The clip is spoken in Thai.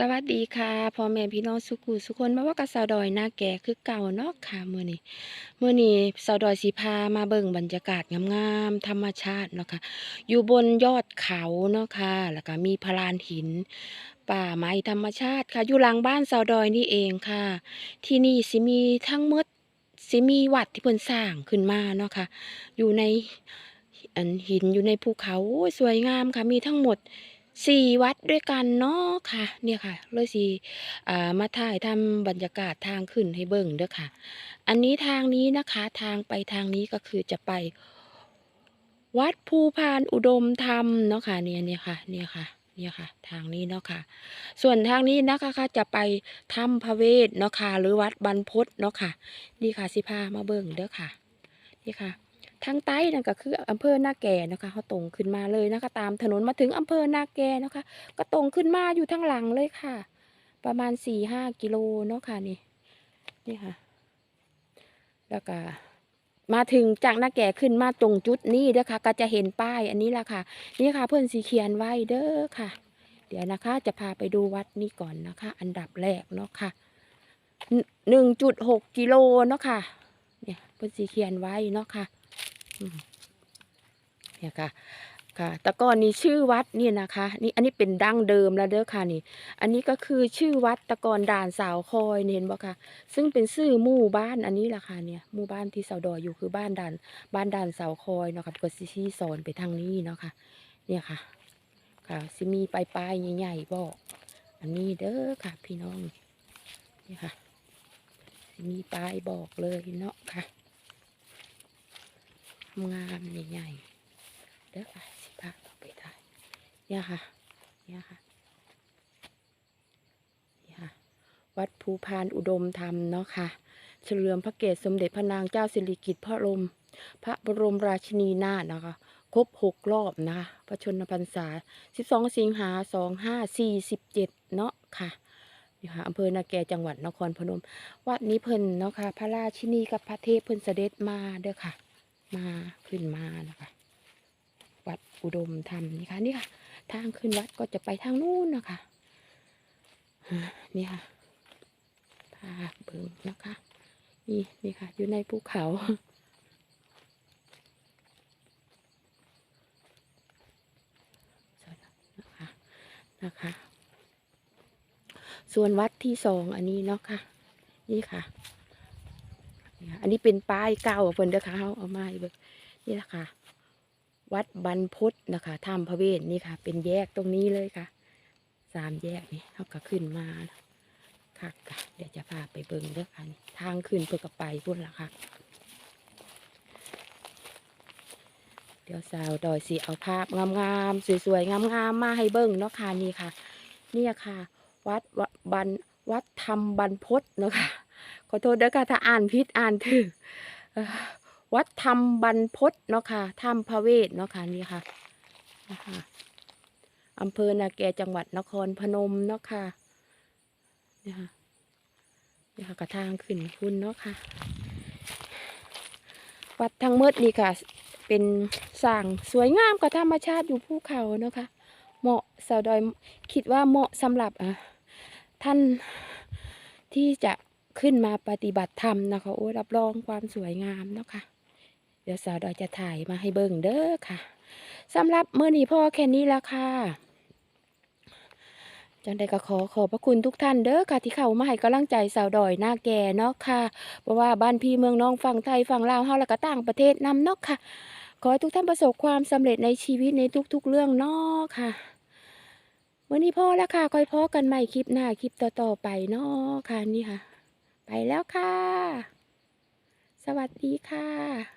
สวัสดีค่ะพ่อแม่พี่น้องสุขุสุคนมาว่ากับสาวดอยหน้าแก่คือเก่าเนาะค่ะมื้อนี้มื้อนี้สาวดอยสิพามาเบิ่งบรรยากาศงามๆธรรมชาติเนาะค่ะอยู่บนยอดเขาเนาะค่ะแล้วก็มีพลานหิน ป่าไม้ธรรมชาติค่ะอยู่หลังบ้านสาวดอยนี่เองค่ะ ที่นี่สิมีทั้งมดสิมีวัดที่เพิ่นสร้างขึ้นมาเนาะค่ะ อยู่ในอันหินอยู่ในภูเขาสวยงามค่ะมีทั้งหมด สี่วัดด้วยกันเนาะค่ะ เนี่ยค่ะเลยสิอ่ามาถ่ายทำบรรยากาศทางขึ้นให้เบิ่งเด้อค่ะ อันนี้ทางนี้นะคะทางไปทางนี้ก็คือจะไป วัดภูพานอุดมธรรมเนาะค่ะเนี่ยเนี่ยค่ะเนี่ยค่ะเนี่ยค่ะ ทางนี้เนาะค่ะ ส่วนทางนี้นะคะค่ะจะไปถ้ำพระเวทเนาะค่ะหรือวัดบรรพตเนาะค่ะ นี่ค่ะสิพามาเบิ่งเด้อค่ะ นี่ค่ะ ทางใต้นั่นก็คืออำเภอนาแก่นะคะเขาตรงขึ้นมาเลยนะคะ ตามถนนมาถึงอำเภอนาแก่นะคะ ก็ตรงขึ้นมาอยู่ทางหลังเลยค่ะ ประมาณสี่ห้ากิโลเนาะค่ะนี่นี่ค่ะ แล้วก็มาถึงจากนาแก่ขึ้นมาตรงจุดนี้เด้อค่ะ ก็จะเห็นป้ายอันนี้ละค่ะ นี่ค่ะ เพื่อนสีเขียนไว้เด้อค่ะ เดี๋ยวนะคะ จะพาไปดูวัดนี้ก่อนนะคะ อันดับแรกเนาะค่ะหนึ่งจุดหกกิโลเนาะค่ะ เนี่ยเพื่อนสีเขียนไว้เนาะค่ะ เนี่ยค่ะ ค่ะแต่ก่อนนี้ชื่อวัดนี่นะคะ นี่อันนี้เป็นดั้งเดิมแล้วเด้อค่ะนี่ อันนี้ก็คือชื่อวัดตะกอนด่านสาวคอยเห็นบ่ค่ะ ซึ่งเป็นชื่อหมู่บ้านอันนี้แหละค่ะเนี่ยหมู่บ้านที่สาวดอยอยู่คือบ้านด่านบ้านด่านสาวคอยเนาะค่ะก็สิชี้สอนไปทางนี้เนาะค่ะ เนี่ยค่ะ ค่ะสิมีปลายปลายใหญ่ๆบอกอันนี้เด้อค่ะ พี่น้องนี่ค่ะสิมีปลายบอกเลยเนาะค่ะ งามใหญ่ๆเด้อค่ะสิพาเราไปถ่ายเนี่ยค่ะเนี่ยค่ะเนี่ยค่ะ วัดภูพานอุดมธรรมเนาะค่ะเฉลิมพระเกศสมเด็จพระนางเจ้าสิริกิติ์พระบรม พระบรมราชินีนาถนะคะครบหกรอบนะคะ พระชนมพรรษา 12 สิงหา 2547 เนาะค่ะนี่ค่ะอำเภอนาแกจังหวัดนครพนม วัดนี้เพิ่นเนาะค่ะ พระราชินีกับพระเทพเพิ่นเสด็จมาเด้อค่ะ มาขึ้นมานะคะ วัดอุดมธรรมนี่ค่ะนี่ค่ะ ทางขึ้นวัดก็จะไปทางนู้นนะคะนี่ค่ะพาเบิ่งนะคะ นี่นี่ค่ะ อยู่ในภูเขานะคะนะคะ ส่วนวัดที่สองอันนี้เนาะค่ะ นี่ค่ะนี่ค่ะ อันนี้เป็นป้ายเก่าเพิ่นเด้อค่ะเขาเอามาเบิ่งนี่แหละค่ะ วัดบรรพตนะคะถ้ำพระเวทนี่ค่ะ เป็นแยกตรงนี้เลยค่ะสามแยกนี่เขาก็ขึ้นมาค่ะค่ะเดี๋ยวจะพาไปเบิ่งเด้อค่ะทางขึ้นเพื่อกับไปพุ่นละค่ะ เดี๋ยวสาวดอยสีเอาภาพงามๆสวยๆงามๆมาให้เบิ่งเนาะค่ะนี่ค่ะ เนี่ยค่ะ วัดวะบันวัดธรรมบรรพตเนาะค่ะ โทษเด้อค่ะถ้าอ่านผิดอ่านถูกเอ่อวัดธรรมบรรพตเนาะค่ะถ้ำพระเวทเนาะค่ะนี่ค่ะนะคะอำเภอนาแกจังหวัดนครพนมเนาะค่ะนี่ค่ะนี่ค่ะกระทางขึ้นคุณเนาะค่ะ วัดทั้งหมดนี่ค่ะ เป็นสร้างสวยงามกับธรรมชาติอยู่ภูเขาเนาะค่ะ เหมาะสาวดอยคิดว่าเหมาะสำหรับอะท่านที่จะ ขึ้นมาปฏิบัติธรรมนะคะโอ้รับรองความสวยงามเนาะค่ะ เดี๋ยวสาวดอยจะถ่ายมาให้เบิ่งเด้อค่ะสำหรับมื้อนี้พ่อแค่นี้ละค่ะจังใดก็ขอขอบพระคุณทุกท่านเด้อค่ะที่เข้ามาให้กำลังใจสาวดอยหน้าแก่เนาะค่ะ เพราะว่าบ้านพี่เมืองน้องฝั่งไทยฝั่งลาวเฮาแล้วก็ต่างประเทศนำเนาะค่ะ ขอให้ทุกท่านประสบความสำเร็จในชีวิตในทุกๆเรื่องเนาะค่ะวันนี้พ่อแล้วค่ะคอยพอกันใหม่คลิปหน้าคลิปต่อๆไปเนาะค่ะนี่ค่ะ ไปแล้วค่ะ สวัสดีค่ะ